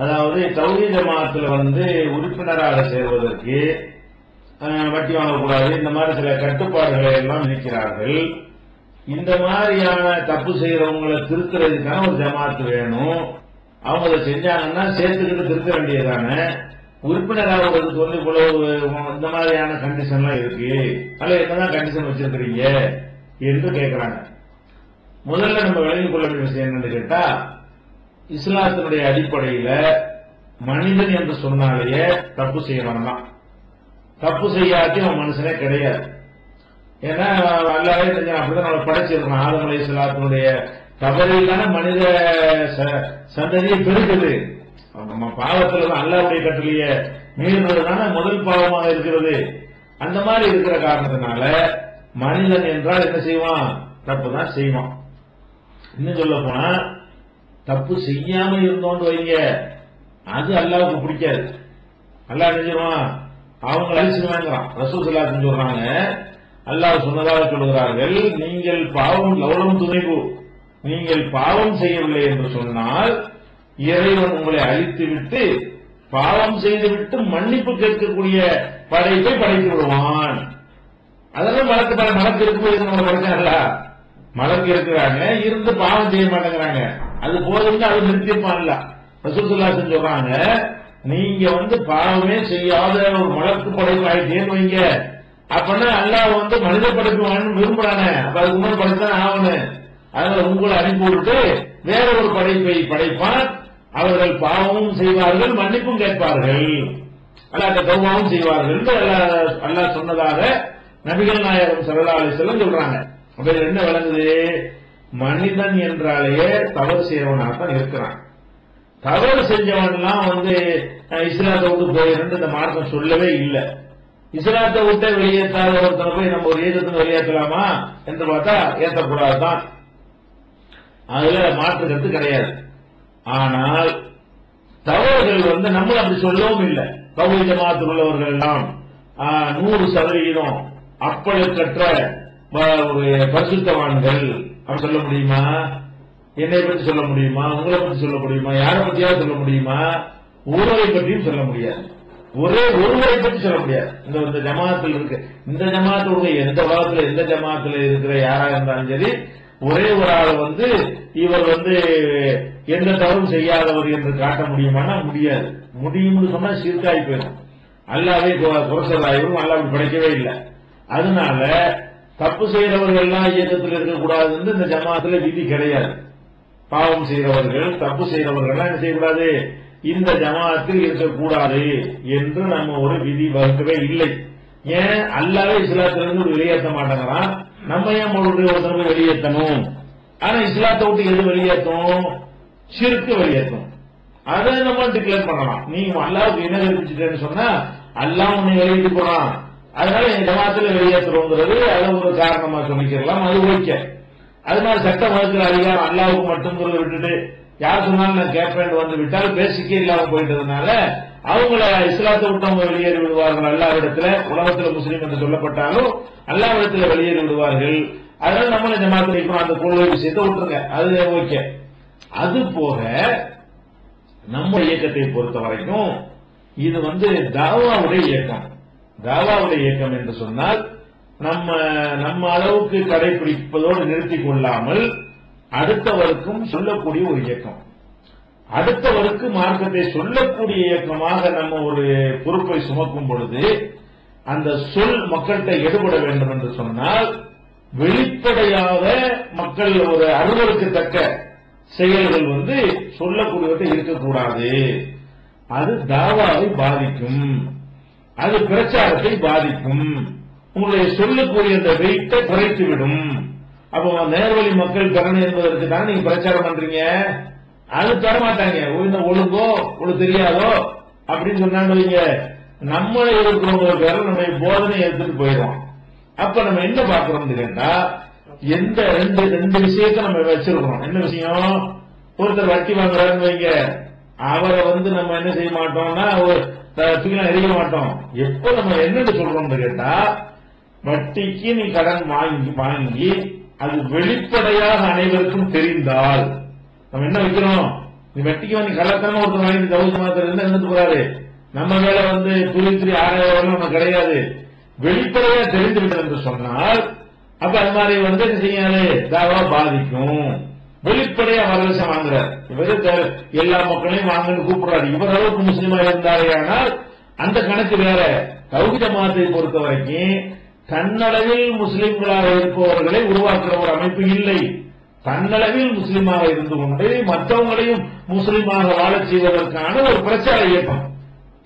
அதாவது தௌரி ஜமாத்தில் வந்து உறுப்பினராக சேர்வதற்கு வட்டி வாங்கக்கூடாது இந்த மாதிரி சில கட்டுப்பாடுகளை எல்லாம் நினைக்கிறார்கள் இந்த மாதிரியான தப்பு செய்யறவங்களை திருத்துறதுக்கான ஒரு ஜமாத்து வேணும். அவங்க அதை செஞ்சாங்கன்னா சேர்த்துக்கிட்டு திருத்த வேண்டியதானே உறுப்பினராகிறதுக்கு வந்து இவ்வளவு இந்த மாதிரியான கண்டிஷன்லாம் இருக்கு. அல்ல என்னதான் கண்டிஷன் வச்சிருக்கிறீங்க? என்று கேட்கிறாங்க முதல்ல நம்ம விளங்கிக் கொள்ள வேண்டிய விஷயம் என்னன்னு கேட்டா இஸ்லாத்தினுடைய அடிப்படையில மனிதன் என்று சொன்னாலேயே தப்பு செய்யறவன் தான் தப்பு செய்யாட்டி அவன் மனுஷனே கிடையாது. ஏன்னா அல்லாவே தெரிஞ்ச அப்படிதான் நம்ம படைச்சிருக்கோம் ஆளுமலை இஸ்லாத்தினுடைய தவறிலான மனித ச- சந்ததியை பெருக்குது. நம்ம பாவத்துல தான் அல்லாவுடைய கட்டளைய மீறுறதுதானே முதல் பாவமாக இருக்கிறது. அந்த மாதிரி இருக்கிற காரணத்தினால மனிதன் என்றால் என்ன செய்வான்? தப்பு தான் செய்வான். இன்னும் சொல்ல போனா தப்பு செய்யாம இருந்தோன்னு வைங்க. அது அல்லாவுக்கு பிடிக்காது. அல்லாஹ் நினைச்சிருவான் அவங்க அழிச்சிருவாங்கிறான் ரசூசல்லா சொல்றாங்க அல்லாஹ் சொன்னதாக சொல்கிறார்கள் நீங்கள் பாவம் லவலம் துணைவு நீங்கள் பாவம் செய்யவில்லை என்று சொன்னால் இறைவன் உங்களை அழித்து விட்டு பாவம் செய்துவிட்டு மன்னிப்பு கேட்கக்கூடிய படைப்பை படைத்து விடுவான். அதெல்லாம் மறக்க பல மலக்கு இருக்கும்போது நம்ம இருக்கிறாங்க இருந்து பாவம் செய்ய மாட்டேங்கிறாங்க. அது போதும்னு அது நிறுத்திப்பான்ல ரசூசுல்லா சொல்றாங்க நீங்க வந்து பாவமே செய்யாத ஒரு மலக்கு படைப்பு ஆயிட்டேன்னு வைங்க. அப்பனா அல்லாஹ் வந்து மனித படைப்பு வேணும்னு விரும்புறாங்க அப்ப அதுக்கு முன்னாடி படைத்தான் ஆகணும். அதனால உங்களை அனுப்பி விட்டு வேற ஒரு படைப்பை படைப்பான் அவர்கள் பாவமும் செய்வார்கள் மன்னிப்பும் கேட்பார்கள். அல்லாஹ் கௌமாவும் செய்வார்கள் என்று அல்லாஹ் அல்லாஹ் சொன்னதாக நபிகள் நாயகம் சல்லா அலிஸ்லாம் சொல்றாங்க. அப்ப என்ன விளங்குது? மனிதன் என்றாலேயே தவறு செய்யறவனாக தான் இருக்கிறான். தவறு செஞ்சவன்லாம் வந்து இஸ்லாத்தை விட்டு போயிருந்து இந்த மார்க்கம் சொல்லவே இல்லை. இஸ்லாத்தை விட்டு வெளியேற்றாத ஒருத்தனை போய் நம்ம ஒரு ஏகத்துக்கு வெளியேற்றலாமா என்று பார்த்தா ஏற்றக்கூடாதுதான். அதுல மாற்று கருத்து கிடையாது. ஆனால் தவறுகள் வந்து நம்ம அப்படி சொல்லவும் இல்லை. கவுளி ஜமாத்தில் உள்ளவர்கள் எல்லாம் நூறு சதவிகிதம் அப்பழுக்கற்ற பரிசுத்தவான்கள் அப்படி சொல்ல முடியுமா? என்னை பற்றி சொல்ல முடியுமா? உங்களை பற்றி சொல்ல முடியுமா? யாரை பற்றியாவது சொல்ல முடியுமா? ஒருவரை பற்றியும் சொல்ல முடியாது. ஒரே ஒருவரை பற்றி சொல்ல முடியாது. இந்த இந்த ஜமாத்தில் இருக்கு. இந்த ஜமாத்துடைய எந்த வாரத்தில் எந்த ஜமாத்துல இருக்கிற யாரா இருந்தாலும் சரி ஒரே ஒரு ஆள் வந்து இவர் வந்து எந்த தவறும் செய்யாதவர் என்று காட்ட முடியுமானா முடியாது. முடியும்னு சொன்னா சிறுக்காய் போயிடும். அல்லாவே குறைசலாயிரும் அல்லா படைக்கவே இல்லை. அதனால தப்பு செய்கிறவர்கள் எல்லாம் இயக்கத்தில் இருக்கக்கூடாதுன்னு இந்த ஜமாத்துல விதி கிடையாது. பாவம் செய்கிறவர்கள் தப்பு செய்கிறவர்கள் எல்லாம் என்ன செய்யக்கூடாது? இந்த ஜமாத்தில் இருக்கக்கூடாது என்று நம்ம ஒரு விதி வகுக்கவே இல்லை. ஏன்? அல்லாவே இஸ்லாத்திலிருந்து ஒரு வெளியேற்ற மாட்டாங்களாம். நம்ம ஏன் ஒரு ஒருத்தருக்கு வெளியேற்றணும்? ஆனா இஸ்லாத்தை விட்டு எது வெளியேற்றும் சிறுக்கு வெளியேற்றும் அதை நம்ம டிக்ளேர் பண்ணலாம். நீ அல்லாவுக்கு என்ன கற்பிச்சுட்டேன்னு சொன்னா அல்லாஹ் உன்னை வெளியிட்டு போறான். அதனால என் ஜமாத்தில் வெளியேற்றுறோங்கிறது அதை ஒரு காரணமா சொல்லிக்கலாம் அது ஓகே. அது மாதிரி சட்ட மதத்தில் அதிகாரம் அல்லாவுக்கு மட்டுங்கிறத விட்டுட்டு யார் சொன்னாலும் நான் கேட்பேன் வந்து விட்டால் பேசிக்கே இல்லாம போயிட்டதுனால அவங்கள இஸ்லாத்தை விட்டு அவங்க வெளியேறி விடுவார்கள். அல்லா இடத்துல உலகத்தில் முஸ்லீம் என்று சொல்லப்பட்டாலும் அல்லாவிடத்துல வெளியேறி விடுவார்கள். அதனால நம்மள ஜமாத்துல நிற்கணும் அந்த கொள்கை விஷயத்தை விட்டுருங்க அது ஓகே. அது போக நம்ம இயக்கத்தை பொறுத்த வரைக்கும் இது வந்து தாவாவுடைய இயக்கம். தாவாவுடைய இயக்கம் என்று சொன்னால் நம்ம நம்ம அளவுக்கு கடைபிடிப்பதோடு நிறுத்திக் கொள்ளாமல் அடுத்தவருக்கும் சொல்லக்கூடிய ஒரு இயக்கம். அடுத்தவருக்கு மார்க்கத்தை சொல்லக்கூடிய இயக்கமாக நம்ம ஒரு பொறுப்பை சுமக்கும் பொழுது அந்த சொல் மக்கள்கிட்ட எடுபட வேண்டும் என்று சொன்னால் வெளிப்படையாக மக்கள் ஒரு அறுவருக்கத்தக்க செயல்கள் வந்து சொல்லக்கூடியவற்றை இருக்கக்கூடாது. அது தாவாவை பாதிக்கும். அது பிரச்சாரத்தை பாதிக்கும். உங்களுடைய சொல்லக்கூடிய அந்த வெயிட்டை குறைத்துவிடும். அப்போ நேர்வழி மக்கள் திறன் என்பதற்கு தான் நீங்க பிரச்சாரம் பண்றீங்க? அது தரமாட்டாங்க. ஒழுங்கோ ஒழுங்கு தெரியாதோ அப்படின்னு சொன்னாங்க வைங்க. நம்மளே இருக்கிறவங்க பேர நம்முடைய போதனை எடுத்துட்டு போயிடும் அப்ப நம்ம என்ன பாக்குறோம்னு கேட்டா எந்த ரெண்டு ரெண்டு விஷயத்தை நம்ம வச்சிருக்கிறோம். என்ன விஷயம்? ஒருத்தர் வட்டி வாங்குறாருன்னு வைங்க. அவரை வந்து நம்ம என்ன செய்ய மாட்டோம்னா ஒரு தூக்கிலாம் எரிய மாட்டோம். எப்ப நம்ம என்னன்னு சொல்றோம்னு கேட்டா வட்டிக்கு நீ கடன் வாங்கி வாங்கி அது வெளிப்படையாக அனைவருக்கும் தெரிந்தால் நம்ம என்ன வைக்கிறோம்? நீ வட்டிக்கு வாங்கி கலத்தனமா ஒருத்தர் வாங்கி தௌசண்ட் மாத்திரம் இருந்து இருந்துட்டு போறாரு? நம்ம மேல வந்து துளி துளி ஆராயம் ஒண்ணு கிடையாது. வெளிப்படையா தெரிந்து விட்டது என்று சொன்னால் அப்ப அது மாதிரி வந்து என்ன செய்யாது தாவா பாதிக்கும். வெளிப்படையா வரதட்சணை வாங்குறார் இவரு எல்லா மக்களையும் வாங்கன்னு கூப்பிடுறாரு. இவர் அளவுக்கு முஸ்லீமா இருந்தாரே ஆனால் அந்த கணக்கு வேற. தௌஹி ஜமாத்தை பொறுத்த வரைக்கும் தன்னளவில் முஸ்லிம்களாக இருப்பவர்களை உருவாக்குற ஒரு அமைப்பு இல்லை. தன்னளவில் முஸ்லிமாக இருந்து கொண்டு மற்றவங்களையும் முஸ்லிமாக வாழச் செய்வதற்கான ஒரு பிரச்சார இயக்கம்.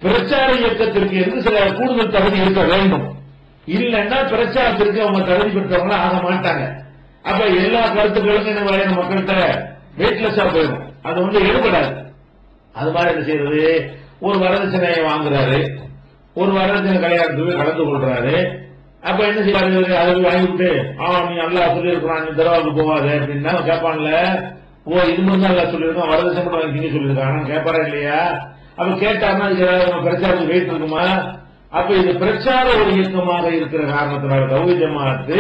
பிரச்சார இயக்கத்திற்கு என்று சில கூடுதல் தகுதி இருக்க வேண்டும்? இல்லைன்னா பிரச்சாரத்திற்கு அவங்க தகுதி பெற்றவங்க ஆக மாட்டாங்க. அப்ப எல்லா கருத்துக்களும் என்ன வரையணும் மக்கள்கிட்ட வெயிட்லெஸ்ஸா போயிடும். அது வந்து எடுபடாது. அது மாதிரி என்ன செய்யறது? ஒரு வரதட்சணையை வாங்குறாரு. ஒரு வரதட்சணை கல்யாணத்துக்கு போய் கலந்து கொள்றாரு. அப்ப என்ன செய்யறாரு அதை போய் வாங்கிவிட்டு ஆ நீ நல்லா சொல்லியிருக்கிறான் நீ தரவாக்கு போவாது அப்படின்னா கேட்பான்ல ஓ இது மட்டும் நல்லா சொல்லியிருக்கான் வரதட்சணை மட்டும் வாங்கி சொல்லியிருக்கான். கேட்பாரா இல்லையா? அப்ப கேட்டாருன்னா இதுக்கு பிரச்சாரத்துக்கு வெயிட் இருக்குமா? அப்ப இது பிரச்சார ஒரு இயக்கமாக இருக்கிற காரணத்தினால தௌஹி ஜமாத்து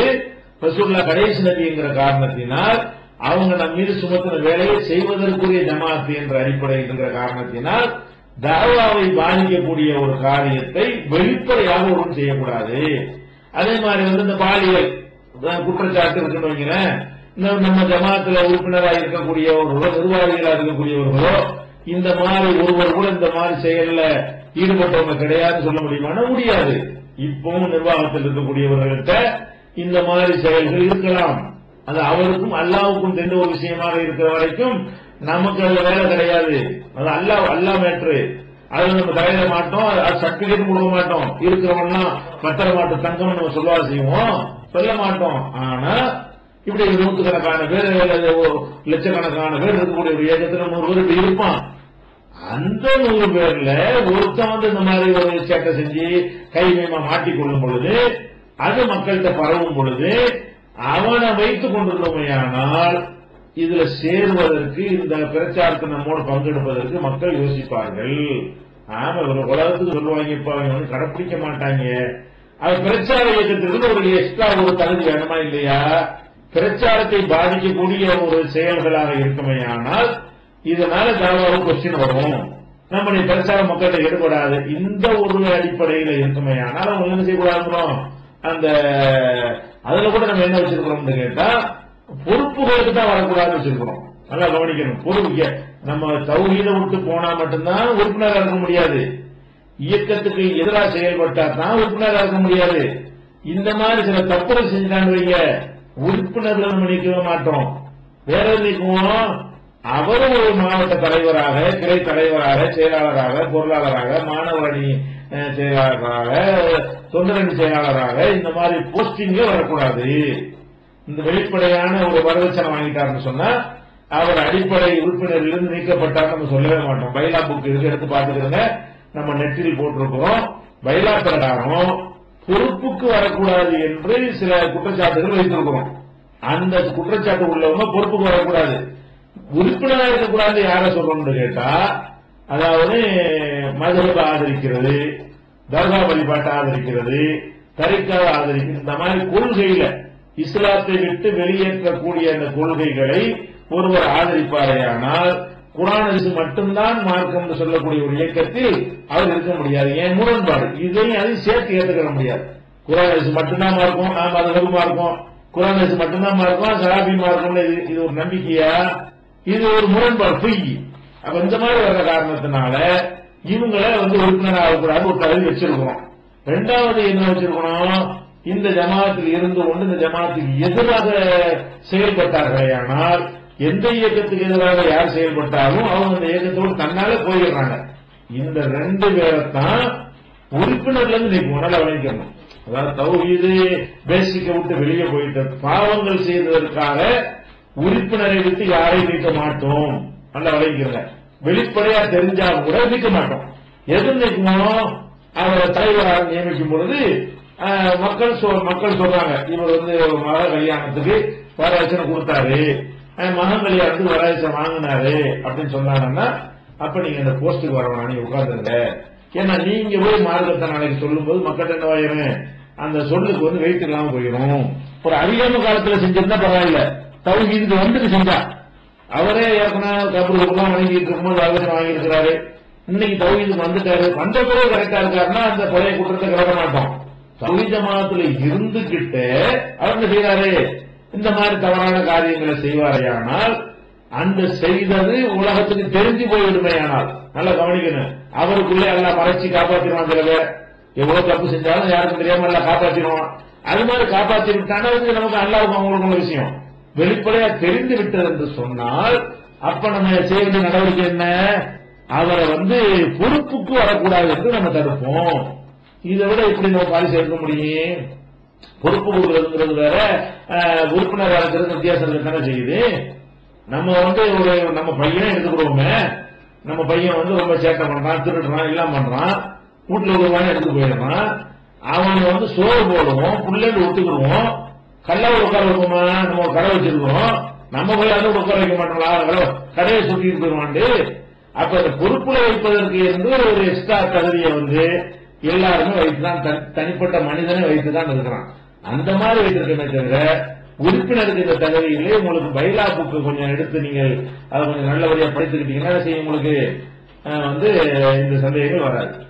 ரசூல்லா கடைசி நபிங்கிற காரணத்தினால் அவங்க நம் மீது சுமத்தின வேலையை செய்வதற்குரிய ஜமாத்து என்ற அடிப்படையில் இருக்கிற காரணத்தினால் தாவாவை பாதிக்கக்கூடிய ஒரு காரியத்தை வெளிப்படையாக ஒன்றும் செய்யக்கூடாது. அதே மாதிரி வந்து இந்த பாலியல் குற்றச்சாட்டு இருக்குன்னு இந்த நம்ம ஜமாத்துல உறுப்பினராக இருக்கக்கூடியவர்களோ நிர்வாகிகளாக இருக்கக்கூடியவர்களோ இந்த மாதிரி ஒருவர் கூட இந்த மாதிரி செயல்ல ஈடுபட்டவங்க கிடையாதுன்னு சொல்ல முடியுமானா முடியாது. இப்பவும் நிர்வாகத்தில் இருக்கக்கூடியவர்கள்ட்ட இந்த மாதிரி செயல்கள் இருக்கலாம். அது அவருக்கும் அல்லாவுக்கும் தெரிந்த ஒரு விஷயமாக இருக்கிற வரைக்கும் நமக்கு அதுல வேலை கிடையாது. அது அல்லா அல்லா மேட்ரு. அது நம்ம தலையில மாட்டோம் அது சர்டிபிகேட் கொடுக்க மாட்டோம். இருக்கிறவன்னா பத்திர மாட்டோம் தங்கம் நம்ம சொல்லுவா செய்வோம். சொல்ல மாட்டோம். ஆனா இப்படி நூற்றுக்கணக்கான பேர் லட்சக்கணக்கான பேர் இருக்கக்கூடிய ஒரு ஏகத்துல நூறு பேர் இப்படி இருப்பான். அந்த நூறு பேர்ல ஒருத்தன் வந்து இந்த மாதிரி ஒரு சேட்டை செஞ்சு கைமையமா மாட்டிக்கொள்ளும் பொழுது அது மக்கள்கிட்ட பரவும் பொழுது அவனை வைத்துக் கொண்டிருந்தோமையானால் இதுல சேருவதற்கு இந்த பிரச்சாரத்தை நம்மோடு பங்கெடுப்பதற்கு மக்கள் யோசிப்பார்கள். ஆமா உலகத்துக்கு சொல்லுவாங்க இப்ப அவங்க கடைப்பிடிக்க மாட்டாங்க. அது பிரச்சார இயக்கத்திலிருந்து ஒரு எக்ஸ்ட்ரா ஒரு தகுதி வேணுமா இல்லையா? பிரச்சாரத்தை பாதிக்கக்கூடிய ஒரு செயல்களாக இருக்குமையானால் இதனால தாராள கொஸ்டின் வரும். நம்முடைய பிரச்சார மக்கள்கிட்ட ஈடுபடாது இந்த ஒரு அடிப்படையில இருக்குமையானால் அவங்க என்ன செய்யக்கூடாதுங்கிறோம். அந்த அதுல கூட நம்ம என்ன வச்சிருக்கிறோம்னு கேட்டா பொறுப்புகளுக்கு தான் வரக்கூடாதுன்னு வச்சிருக்கிறோம். நல்லா கவனிக்கணும். பொறுப்பு நம்ம தௌஹீத விட்டு போனா மட்டும்தான் உறுப்பினராக இருக்க முடியாது. இயக்கத்துக்கு எதிராக செயல்பட்டா தான் உறுப்பினராக இருக்க முடியாது. இந்த மாதிரி சில தப்புகள் செஞ்சுட்டாங்க உறுப்பினர்கள் நம்ம நீக்கவே மாட்டோம். வேற எது நீக்குவோம்? ஒரு மாவட்ட தலைவராக கிளை தலைவராக செயலாளராக பொருளாளராக மாணவரணி செயலாளராக தொண்டரணி செயலாளராக இந்த மாதிரி போஸ்டிங்க வரக்கூடாது. இந்த வெளிப்படையான ஒரு வரதட்சணை வாங்கிட்டாருன்னு சொன்னா அவர் அடிப்படை உறுப்பினரிலிருந்து நீக்கப்பட்டார் நம்ம சொல்லவே மாட்டோம். பைலா புக் இருக்கு எடுத்து பார்த்துக்கிறோங்க நம்ம நெட்டில் போட்டிருக்கிறோம். பைலா பிரகாரம் பொறுப்புக்கு வரக்கூடாது என்று சில குற்றச்சாட்டுகள் வைத்திருக்கிறோம். அந்த குற்றச்சாட்டு உள்ளவங்க பொறுப்புக்கு வரக்கூடாது. உறுப்பினராக இருக்கக்கூடாது யார சொல்றோம்னு கேட்டா அதாவது மதுரத்தை ஆதரிக்கிறது தர்கா வழிபாட்டை ஆதரிக்கிறது தரிக்காவை ஆதரிக்கிறது இந்த மாதிரி கொள்கையில இஸ்லாத்தை விட்டு வெளியேற்றக்கூடிய அந்த கொள்கைகளை ஒருவர் ஆதரிப்பாரேயானால் குரான் ஹதீஸ் மட்டும்தான் மார்க்கம் என்று சொல்லக்கூடிய ஒரு இயக்கத்தில் அவர் இருக்க முடியாது. ஏன் முரண்பாடு? இதையும் அதையும் சேர்த்து ஏற்றுக்கிற முடியாது. குரான் மட்டும்தான் மார்க்கும் நாம் அது மார்க்கும். குரான் ஹதீஸ் மட்டும்தான் மார்க்கும் சராபி மார்க்கும் இது இது ஒரு நம்பிக்கையா? இது ஒரு முரண்பாடு பொய். அப்ப இந்த மாதிரி வர்ற காரணத்தினால இவங்கள வந்து உறுப்பினர் ஆகக்கூடாது ஒரு கல்வி வச்சிருக்கிறோம் ரெண்டாவது என்ன வச்சிருக்கணும்? இந்த ஜமாத்தில் இருந்து கொண்டு இந்த ஜமாத்துக்கு எதிராக செயல்பட்டார்களே ஆனால் எந்த இயக்கத்துக்கு எதிராக யார் செயல்பட்டாலும் அவங்க அந்த இயக்கத்தோடு தன்னால போயிடுறாங்க. இந்த ரெண்டு பேரைத்தான் உறுப்பினர்ல இருந்து நீங்க உணர அதாவது தௌஹீது பேசிக்க விட்டு வெளியே போயிட்ட பாவங்கள் செய்ததற்காக உறுப்பினரை விட்டு யாரையும் நீக்க மாட்டோம். நல்லா வழங்கிக்கிறங்க வெளிப்படையா தெரிஞ்சா கூட நிற்க மாட்டோம். எது நிற்கணும் அவரை தலைவராக நியமிக்கும் பொழுது மக்கள் சொல் மக்கள் சொல்றாங்க இவர் வந்து ஒரு மக கல்யாணத்துக்கு வரதட்சணை கொடுத்தாரு. மகன் கல்யாணத்துக்கு வரதட்சணை வாங்கினாரு அப்படின்னு சொன்னாங்கன்னா அப்ப நீங்க இந்த போஸ்டுக்கு வரணும் நீங்க உட்கார்ந்துருங்க. ஏன்னா நீங்க போய் மார்க்கத்தை நாளைக்கு சொல்லும்போது மக்கள் என்ன அந்த சொல்லுக்கு வந்து வெயிட் இல்லாம போயிடும். ஒரு அறியாம காலத்துல செஞ்சிருந்தா பரவாயில்ல. தௌஹீதுக்கு வந்துட்டு செஞ்சா. அவரே ஏற்கனவே கபருக்குலாம் வணங்கிட்டு இருக்கும்போது ஆலோசனை வாங்கியிருக்கிறாரு. இன்னைக்கு தௌஹீதுக்கு வந்துட்டாரு. வந்த பிறகு கரெக்டா இருக்காருன்னா அந்த பழைய குற்றத்தை கிளற மாட்டோம். தௌஹீத் ஜமாத்துல இருந்துகிட்டு அவர் என்ன செய்யறாரு இந்த மாதிரி தவறான காரியங்களை செய்வாரையானால் அந்த செய்தது உலகத்துக்கு தெரிஞ்சு போய்விடுமேயானால் நல்லா கவனிக்கணும். அவருக்குள்ளே எல்லாம் மறைச்சு காப்பாத்திடுவான் சிலவே எவ்வளவு தப்பு செஞ்சாலும் யாருக்கும் தெரியாம எல்லாம் காப்பாத்திடுவான். அது மாதிரி காப்பாத்தி விட்டானா நமக்கு நமக்கு இருக்கும் அவங்களுக்கு விஷயம். வெளிப்படையா தெரிந்து விட்டது என்று சொன்னால் அப்ப நம்ம செய்ய வேண்டிய நடவடிக்கை என்ன? அவரை வந்து பொறுப்புக்கு வரக்கூடாது என்று நம்ம தடுப்போம். இதை விட எப்படி நம்ம பாலிசி எடுக்க முடியும்? பொறுப்பு கொடுக்கறதுங்கிறது வேற உறுப்பினர் இருக்கிறது வித்தியாசம் இருக்கத்தானே செய்யுது? நம்ம வந்து ஒரு நம்ம பையனை எடுத்துக்கிடுவோமே. நம்ம பையன் வந்து ரொம்ப சேட்டை பண்றான் திருடுறான் எல்லாம் பண்றான். வீட்டுல ஒருவான எடுத்துட்டு போயிடுறான். அவனை வந்து சோறு போடுவோம் பிள்ளைங்க ஒத்துக்கிடுவோம். கல்லாவை உட்கார வைப்போமா? நம்ம கடை வச்சிருக்கோம். நம்ம போய் அதை உட்கார வைக்க மாட்டோம்ல கடை- கடையை சுட்டிட்டு போயிடுவாண்டு அப்ப அந்த பொறுப்புல வைப்பதற்கு என்று ஒரு எக்ஸ்ட்ரா தகுதியை வந்து எல்லாருமே வைத்துதான் தனிப்பட்ட மனிதனை வைத்துதான் இருக்கிறான். அந்த மாதிரி வைத்திருக்கமே தவிர உறுப்பினருக்கு இந்த தகுதிகளே உங்களுக்கு பைலா புக்கு கொஞ்சம் எடுத்து நீங்கள் அதை கொஞ்சம் நல்லபடியா படித்துக்கிட்டீங்கன்னா செய்ய உங்களுக்கு வந்து இந்த சந்தேகங்கள் வராது.